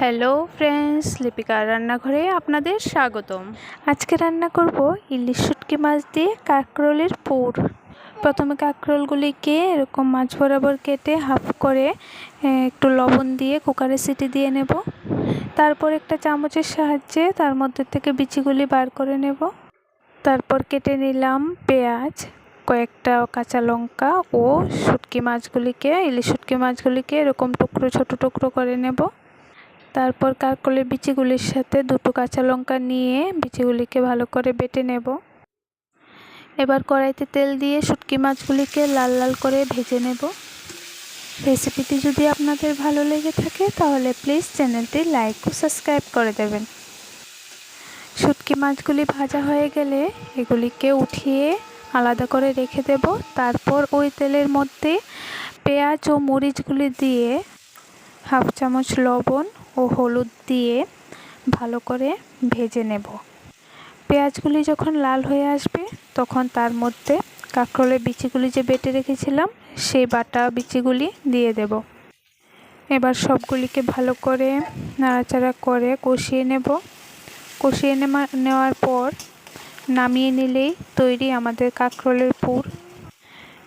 Hello friends লিপিকার রান্নাঘরে আপনাদের স্বাগতম। আজকে রান্না করব ইলিশ শুটকি মাছ দিয়ে কাঁকরোলের পুর। প্রথমে কাঁকরোলগুলিকে এরকম মাছ বরাবর কেটে হাফ করে একটু লবণ দিয়ে কুকারে সিটি দিয়ে নেব। তারপর একটা চামচের সাহায্যে তার মধ্যে থেকে বিচিগুলি বার করে নেব। তারপর কেটে নিলাম পেঁয়াজ, কয়েকটা কাঁচা লঙ্কা ও শুটকি মাছগুলিকে, ইলিশ শুটকি মাছগুলিকে এরকম টুকরো, ছোট টুকরো করে নেব। তারপর কারকলের বিচিগুলির সাথে দুটো কাঁচা লঙ্কা নিয়ে বিচিগুলিকে ভালো করে বেটে নেব। এবার কড়াইতে তেল দিয়ে শুটকি মাছগুলিকে লাল লাল করে ভেজে নেব। রেসিপিটি যদি আপনাদের ভালো লেগে থাকে, তাহলে প্লিজ চ্যানেলটি লাইক ও সাবস্ক্রাইব করে দেবেন। শুটকি মাছগুলি ভাজা হয়ে গেলে এগুলিকে উঠিয়ে আলাদা করে রেখে দেব। তারপর ওই তেলের মধ্যে পেঁয়াজ ও মরিচগুলি দিয়ে হাফ চামচ লবণ ও হলুদ দিয়ে ভালো করে ভেজে নেব। পেঁয়াজগুলি যখন লাল হয়ে আসবে, তখন তার মধ্যে কাঁকরোলের বিচিগুলি যে বেটে রেখেছিলাম, সেই বাটা বিচিগুলি দিয়ে দেব। এবার সবগুলিকে ভালো করে নাড়াচাড়া করে কষিয়ে নেব। কষিয়ে নেওয়ার পর নামিয়ে নিলেই তৈরি আমাদের কাঁকরোলের পুর।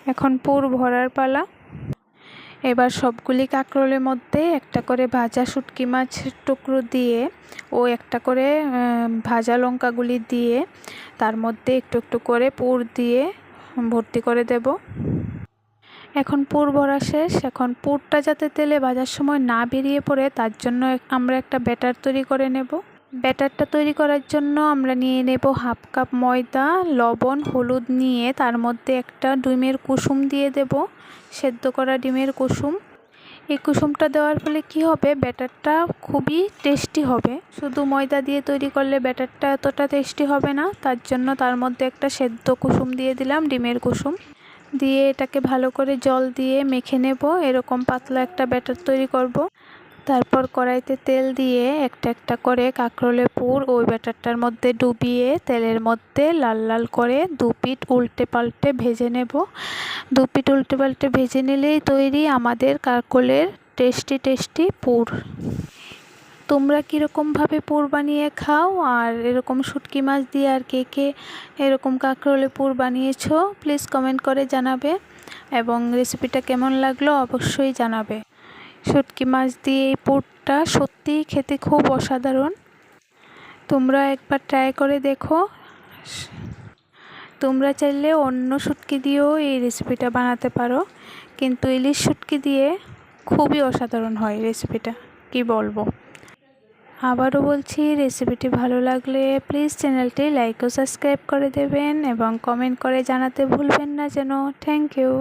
এখন পুর ভরার পালা। এবার সবগুলি কাঁকরোলের মধ্যে একটা করে ভাজা শুটকি মাছ টুকরো দিয়ে ও একটা করে ভাজা লঙ্কাগুলি দিয়ে তার মধ্যে একটু একটু করে পুর দিয়ে ভর্তি করে দেব। এখন পুর ভরা শেষ। এখন পুরটা যাতে তেলে ভাজার সময় না বেরিয়ে পড়ে, তার জন্য আমরা একটা ব্যাটার তৈরি করে নেব। ব্যাটারটা তৈরি করার জন্য আমরা নিয়ে নেব হাফ কাপ ময়দা, লবণ, হলুদ নিয়ে তার মধ্যে একটা ডিমের কুসুম দিয়ে দেব, সেদ্ধ করা ডিমের কুসুম। এই কুসুমটা দেওয়ার ফলে কি হবে? ব্যাটারটা খুবই টেস্টি হবে। শুধু ময়দা দিয়ে তৈরি করলে ব্যাটারটা এতটা টেস্টি হবে না, তার জন্য তার মধ্যে একটা সেদ্ধ কুসুম দিয়ে দিলাম ডিমের কুসুম। দিয়ে এটাকে ভালো করে জল দিয়ে মেখে নেব। এরকম পাতলা একটা ব্যাটার তৈরি করব। তারপর কড়াইতে তেল দিয়ে একটা একটা করে কাঁকরোলের পুর ওই ব্যাটারটার মধ্যে ডুবিয়ে তেলের মধ্যে লাল লাল করে দু পিঠ উল্টে পাল্টে ভেজে নেব। দু পিঠ উল্টে পাল্টে ভেজে নিলেই তৈরি আমাদের কাঁকরোলের টেস্টি টেস্টি পুর। তোমরা কীরকমভাবে পুর বানিয়ে খাও আর এরকম শুটকি মাছ দিয়ে আর কে কে এরকম কাঁকরোলে পুর বানিয়েছো প্লিজ কমেন্ট করে জানাবে এবং রেসিপিটা কেমন লাগল অবশ্যই জানাবে। শুটকি মাছ দিয়ে এই পুরটা সত্যিই খেতে খুব অসাধারণ। তোমরা একবার ট্রাই করে দেখো। তোমরা চাইলে অন্য শুটকি দিয়েও এই রেসিপিটা বানাতে পারো। কিন্তু ইলিশ শুটকি দিয়ে খুবই অসাধারণ হয় রেসিপিটা কি বলব? আবারও বলছি রেসিপিটি ভালো লাগলে প্লিজ চ্যানেলটি লাইক ও সাবস্ক্রাইব করে দেবেন এবং কমেন্ট করে জানাতে ভুলবেন না যেন। Thank you